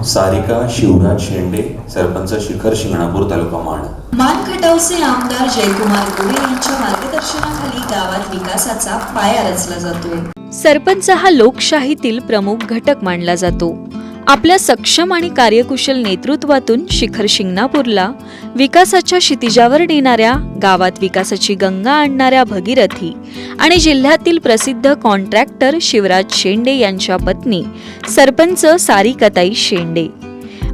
सारिका शिवराज शेंडे सरपंच शिखर शिंगणापूर तालुका माण. मान खटावचे आमदार जयकुमार गोरे यांच्या मार्गदर्शनाखाली गावात विकासाचा पाया रचला जातोय. सरपंच हा लोकशाहीतील प्रमुख घटक मानला जातो. आपल्या सक्षम आणि कार्यकुशल नेतृत्वातून शिखर शिंगणापूरला विकासाच्या क्षितिजावर नेणाऱ्या गावात विकासाची गंगा आणणाऱ्या भगीरथी आणि जिल्ह्यातील प्रसिद्ध कॉन्ट्रॅक्टर शिवराज शेंडे यांच्या पत्नी सरपंच सारिकाताई शेंडे.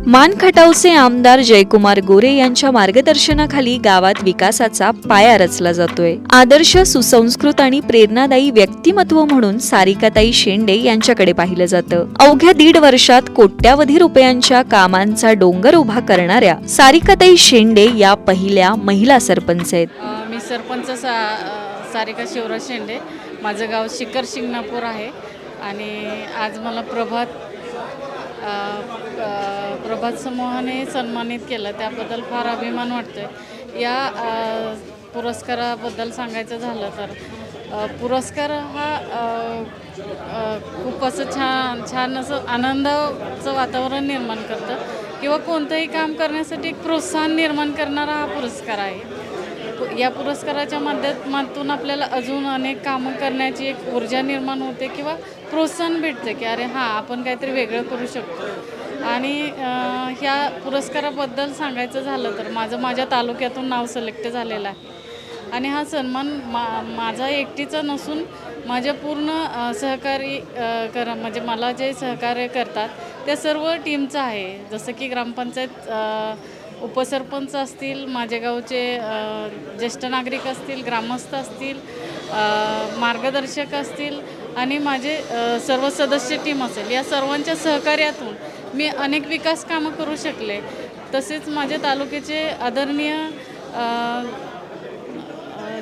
मानखटावचे आमदार जयकुमार गोरे यांच्या मार्गदर्शनाखाली गावात विकासाचा पाया रचला जातोय. आदर्श सुसंस्कृत आणि प्रेरणादायी व्यक्तिमत्व म्हणून सारिकाताई शेंडे यांच्याकडे पाहिलं जातं. अवघ्या दीड वर्षात कोट्यावधी रुपयांच्या कामांचा डोंगर उभा करणाऱ्या सारिकाताई शेंडे या पहिल्या महिला सरपंच आहेत. मी सरपंच सा सारिका शिवराज शेंडे. माझं गाव शिखर शिंगणापूर आहे. आणि आज मला प्रभात प्रभात समूहाने सन्मानित केलं त्याबद्दल फार अभिमान वाटतोय. या पुरस्काराबद्दल सांगायचं झालं तर पुरस्कार हा खूप असं छान छान असं आनंदाचं वातावरण निर्माण करतं. किंवा कोणतंही काम करण्यासाठी एक प्रोत्साहन निर्माण करणारा हा पुरस्कार आहे. या पुरस्काराच्या माध्यमातून आपल्याला अजून अनेक कामं करण्याची एक ऊर्जा निर्माण होते किंवा प्रोत्साहन भेटते की अरे हां आपण काहीतरी वेगळं करू शकतो. आणि ह्या पुरस्काराबद्दल सांगायचं झालं तर माझं माझ्या तालुक्यातून नाव सिलेक्ट झालेलं आहे. आणि हा सन्मान मा माझा एकटीचा नसून माझ्या पूर्ण सहकारी कर म्हणजे मला जे सहकार्य करतात त्या सर्व टीमचं आहे. जसं की ग्रामपंचायत उपसरपंच असतील माझ्या गावचे ज्येष्ठ नागरिक असतील ग्रामस्थ असतील मार्गदर्शक असतील आणि माझे सर्व सदस्य टीम असेल. या सर्वांच्या सहकार्यातून मी अनेक विकास कामं करू शकले. तसेच माझ्या तालुक्याचे आदरणीय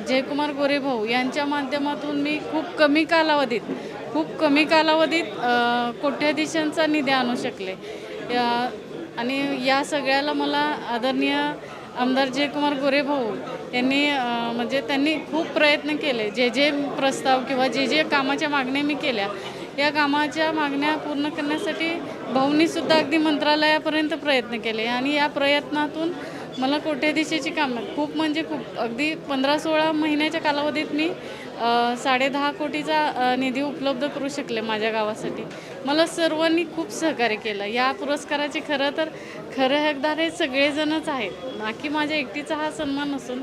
जयकुमार गोरेभाऊ यांच्या माध्यमातून मी खूप कमी कालावधीत खूप कमी कालावधीत कोट्याधीशांचा निधी आणू शकले. या- आणि या सगळ्याला मला आदरणीय आमदार जयकुमार गोरे भाऊ यांनी म्हणजे त्यांनी खूप प्रयत्न केले. जे जे प्रस्ताव किंवा जे जे कामाच्या मागण्या मी केल्या या कामाच्या मागण्या पूर्ण करण्यासाठी भाऊनीसुद्धा अगदी मंत्रालयापर्यंत प्रयत्न केले. आणि या प्रयत्नातून मला कोट्याधीशाची कामं खूप म्हणजे खूप अगदी पंधरा सोळा महिन्याच्या कालावधीत मी साडेदहा कोटीचा निधी उपलब्ध करू शकले माझ्या गावासाठी. मला सर्वांनी खूप सहकार्य केलं. या पुरस्काराचे खरं तर खरं हकदार हे सगळेजणच आहेत. ना की माझ्या एकटीचा हा सन्मान नसून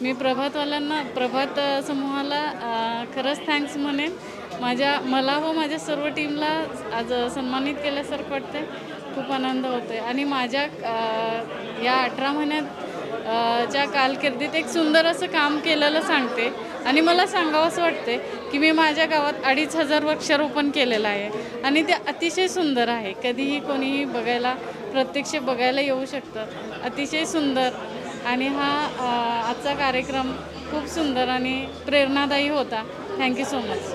मी प्रभातवाल्यांना प्रभात समूहाला खरंच थँक्स म्हणेन. माझ्या मला व माझ्या सर्व टीमला आज सन्मानित केल्यासारखं वाटतं खूप आनंद होतो आहे आणि माझ्या या अठरा महिन्यात च्या कालकिर्दीत एक सुंदर असं काम केलेलं सांगते. आणि मला सांगावं असं वाटते की मी माझ्या गावात अडीच हजार वृक्षारोपण केलेलं आहे. आणि ते अतिशय सुंदर आहे. कधीही कोणीही बघायला प्रत्यक्ष बघायला येऊ शकतं. अतिशय सुंदर. आणि हा आजचा कार्यक्रम खूप सुंदर आणि प्रेरणादायी होता. Thank you so much